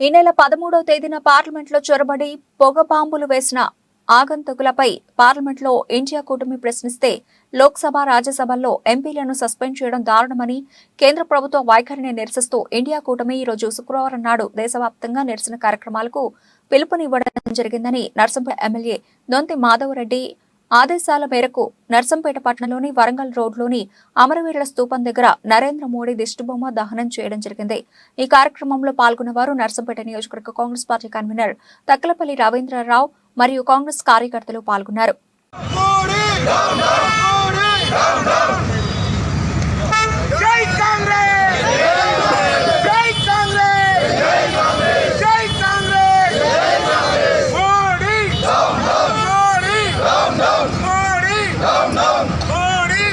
ఈ నెల పదమూడవ తేదీన పార్లమెంట్లో చొరబడి పొగబాంబులు వేసిన ఆగంతకులపై పార్లమెంట్లో ఇండియా కూటమి ప్రశ్నిస్తే లోక్సభ రాజ్యసభల్లో ఎంపీలను సస్పెండ్ చేయడం దారుణమని కేంద్ర ప్రభుత్వ వైఖరిని నిరసిస్తూ ఇండియా కూటమి ఈ రోజు శుక్రవారం నాడు దేశవ్యాప్తంగా నిరసన కార్యక్రమాలకు పిలుపునివ్వడం జరిగిందని నర్సంపేట ఎమ్మెల్యే దొంతి మాధవరెడ్డి ఆదేశాల మేరకు నర్సంపేట పట్టణంలోని వరంగల్ రోడ్లోని అమరవీరుల స్తూపం దగ్గర నరేంద్ర మోడీ దిష్టిబొమ్మ దహనం చేయడం జరిగింది. ఈ కార్యక్రమంలో పాల్గొన్న వారు నర్సంపేట నియోజకవర్గ Congress party convener Takkalapalli Ravindra Rao మరియు కాంగ్రెస్ కార్యకర్తలు పాల్గొన్నారు మోడీ మోడీ జై కాంగ్రెస్ జై కాంగ్రెస్ జై కాంగ్రెస్ మోడీ మోడీ మోడీ మోడీ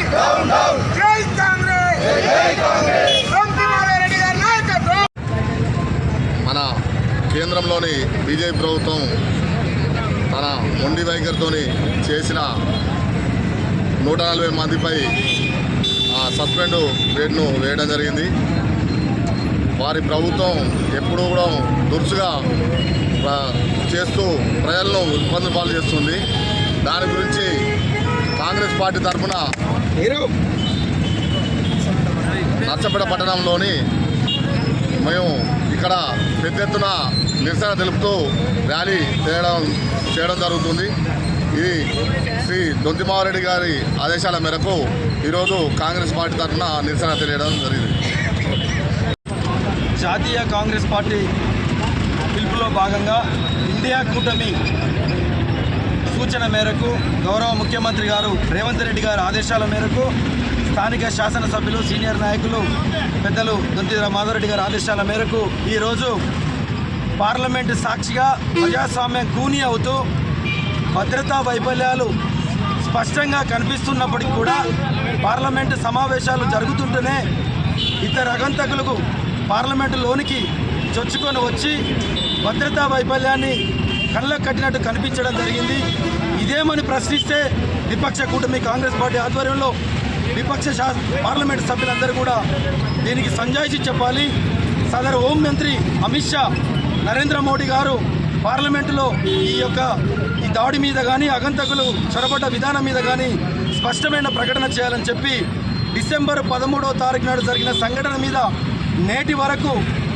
జై కాంగ్రెస్ రెడ్డి గారి నాయకత్వం మన కేంద్రంలోని బీజేపీ ప్రభుత్వం తన మొండి వైఖరితో చేసిన నూట నలభై మందిపై ఆ సస్పెండ్ రేట్ను వేయడం జరిగింది. వారి ప్రభుత్వం ఎప్పుడూ కూడా దురుసుగా చేస్తూ ప్రజలను ఇబ్బంది పాలు చేస్తుంది. దాని గురించి కాంగ్రెస్ పార్టీ తరఫున నర్సపేట పట్టణంలోని మేము ఇక్కడ పెద్ద ఎత్తున నిరసన తెలుపుతూ ర్యాలీ చేయడం చేయడం జరుగుతుంది. ఇది శ్రీ దొంతిమారెడ్డి గారి ఆదేశాల మేరకు ఈరోజు కాంగ్రెస్ పార్టీ తరఫున నిరసన తెలియడం జరిగింది. జాతీయ కాంగ్రెస్ పార్టీ పిలుపులో భాగంగా ఇండియా కూటమి సూచన మేరకు గౌరవ ముఖ్యమంత్రి గారు రేవంత్ రెడ్డి గారి ఆదేశాల మేరకు స్థానిక శాసనసభ్యులు సీనియర్ నాయకులు పెద్దలు దొంతి మాధవరెడ్డి గారి ఆదేశాల మేరకు ఈరోజు పార్లమెంటు సాక్షిగా ప్రజాస్వామ్యం కూని అవుతూ భద్రతా వైఫల్యాలు స్పష్టంగా కనిపిస్తున్నప్పటికీ కూడా పార్లమెంటు సమావేశాలు జరుగుతుంటేనే ఇతర అగంతకులకు పార్లమెంటులోనికి చొచ్చుకొని వచ్చి భద్రతా వైఫల్యాన్ని కళ్ళకు కట్టినట్టు కనిపించడం జరిగింది. ఇదేమని ప్రశ్నిస్తే విపక్ష కూటమి కాంగ్రెస్ పార్టీ ఆధ్వర్యంలో విపక్ష పార్లమెంట్ సభ్యులందరూ కూడా దీనికి సంజాయిషి చెప్పాలి. సదరు హోంమంత్రి అమిత్ షా నరేంద్ర మోడీ గారు పార్లమెంటులో ఈ యొక్క ఈ దాడి మీద కానీ అగంతకులు చొరబడ్డ విధానం మీద కానీ స్పష్టమైన ప్రకటన చేయాలని చెప్పి డిసెంబర్ పదమూడవ తారీఖు నాడు జరిగిన సంఘటన మీద నేటి వరకు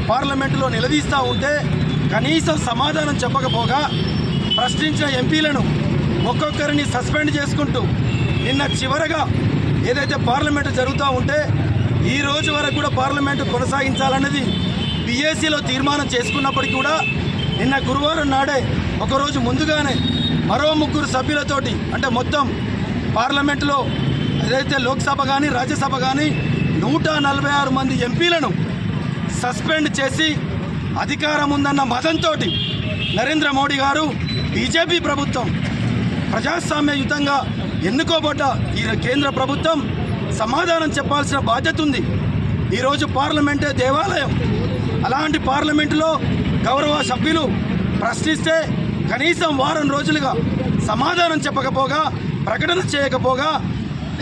పార్లమెంటులో నిలదీస్తూ ఉంటే కనీసం సమాధానం చెప్పకపోగా ప్రశ్నించిన ఎంపీలను ఒక్కొక్కరిని సస్పెండ్ చేసుకుంటూ నిన్న చివరగా ఏదైతే పార్లమెంటు జరుగుతూ ఉంటే ఈ రోజు వరకు కూడా పార్లమెంటు కొనసాగించాలన్నది బీఏసీలో తీర్మానం చేసుకున్నప్పటికీ కూడా నిన్న గురువారం నాడే ఒకరోజు ముందుగానే మరో ముగ్గురు సభ్యులతోటి అంటే మొత్తం పార్లమెంటులో ఏదైతే లోక్సభ కానీ రాజ్యసభ కానీ నూట నలభై ఆరు మంది ఎంపీలను సస్పెండ్ చేసి అధికారం ఉందన్న మతంతో నరేంద్ర మోడీ గారు బీజేపీ ప్రభుత్వం ప్రజాస్వామ్యయుతంగా ఎన్నుకోబడ్డ ఈ కేంద్ర ప్రభుత్వం సమాధానం చెప్పాల్సిన బాధ్యత ఉంది. ఈరోజు పార్లమెంటే దేవాలయం. అలాంటి పార్లమెంటులో గౌరవ సభ్యులు ప్రశ్నిస్తే కనీసం వారం రోజులుగా సమాధానం చెప్పకపోగా ప్రకటన చేయకపోగా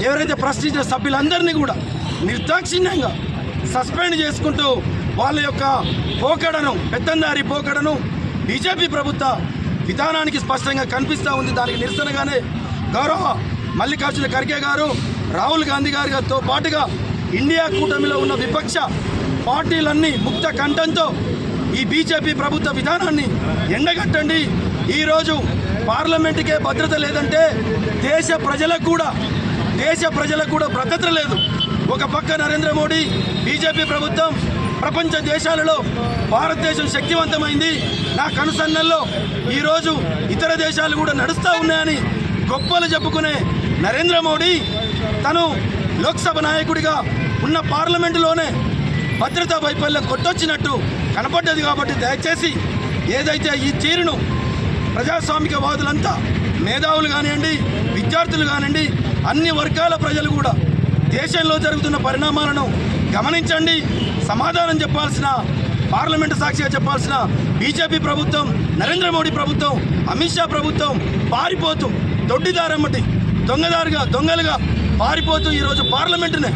ఎవరైతే ప్రశ్నించిన సభ్యులందరినీ కూడా నిర్దాక్షిణ్యంగా సస్పెండ్ చేసుకుంటూ వాళ్ళ యొక్క పోకడను పెత్తందారి పోకడను బీజేపీ ప్రభుత్వ విధానానికి స్పష్టంగా కనిపిస్తూ ఉంది. దానికి నిరసనగానే గౌరవ మల్లికార్జున ఖర్గే గారు రాహుల్ గాంధీ గారితో పాటుగా ఇండియా కూటమిలో ఉన్న విపక్ష పార్టీలన్నీ ముక్త కంఠంతో ఈ బీజేపీ ప్రభుత్వ విధానాన్ని ఎండగట్టండి. ఈరోజు పార్లమెంటుకే భద్రత లేదంటే దేశ ప్రజలకు కూడా దేశ ప్రజలకు కూడా భద్రత లేదు. ఒక పక్క నరేంద్ర మోడీ బీజేపీ ప్రభుత్వం ప్రపంచ దేశాలలో భారతదేశం శక్తివంతమైంది. నా కనుసన్నల్లో ఈరోజు ఇతర దేశాలు కూడా నడుస్తూ ఉన్నాయని గొప్పలు చెప్పుకునే నరేంద్ర మోడీ తను లోక్సభ నాయకుడిగా ఉన్న పార్లమెంటులోనే భద్రతా వైఫల్యం కొట్టొచ్చినట్టు కనపడ్డది కాబట్టి దయచేసి ఏదైతే ఈ తీరును ప్రజాస్వామికవాదులంతా మేధావులు కానివ్వండి విద్యార్థులు కానివ్వండి అన్ని వర్గాల ప్రజలు కూడా దేశంలో జరుగుతున్న పరిణామాలను గమనించండి. సమాధానం చెప్పాల్సిన పార్లమెంటు సాక్షిగా చెప్పాల్సిన బీజేపీ ప్రభుత్వం నరేంద్ర మోడీ ప్రభుత్వం అమిత్ షా ప్రభుత్వం పారిపోతూ దొడ్డిదారమ్మటి దొంగదారుగా దొంగలుగా పారిపోతూ ఈరోజు పార్లమెంటునే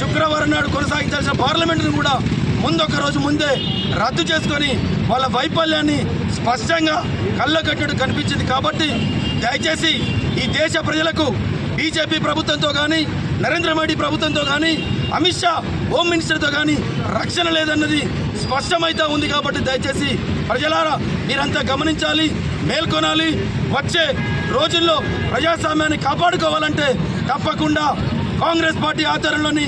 శుక్రవారం నాడు కొనసాగించాల్సిన పార్లమెంటును కూడా ముందు రోజు ముందే రద్దు చేసుకొని వాళ్ళ వైఫల్యాన్ని స్పష్టంగా కళ్ళకట్టడం కనిపించింది కాబట్టి దయచేసి ఈ దేశ ప్రజలకు బీజేపీ ప్రభుత్వంతో కానీ నరేంద్ర మోడీ ప్రభుత్వంతో కానీ అమిత్ షా హోమ్ మినిస్టర్తో కానీ రక్షణ లేదన్నది స్పష్టమైతే ఉంది కాబట్టి దయచేసి ప్రజలారా మీరంతా గమనించాలి మేల్కొనాలి వచ్చే రోజుల్లో ప్రజాస్వామ్యాన్ని కాపాడుకోవాలంటే తప్పకుండా కాంగ్రెస్ పార్టీ ఆధ్వర్యంలోని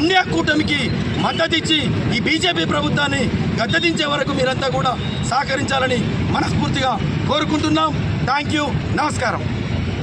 ఇండియా కూటమికి మద్దతు ఇచ్చి ఈ బీజేపీ ప్రభుత్వాన్ని గద్దదించే వరకు మీరంతా కూడా సహకరించాలని మనస్ఫూర్తిగా కోరుకుంటున్నాం. థ్యాంక్ యూ నమస్కారం.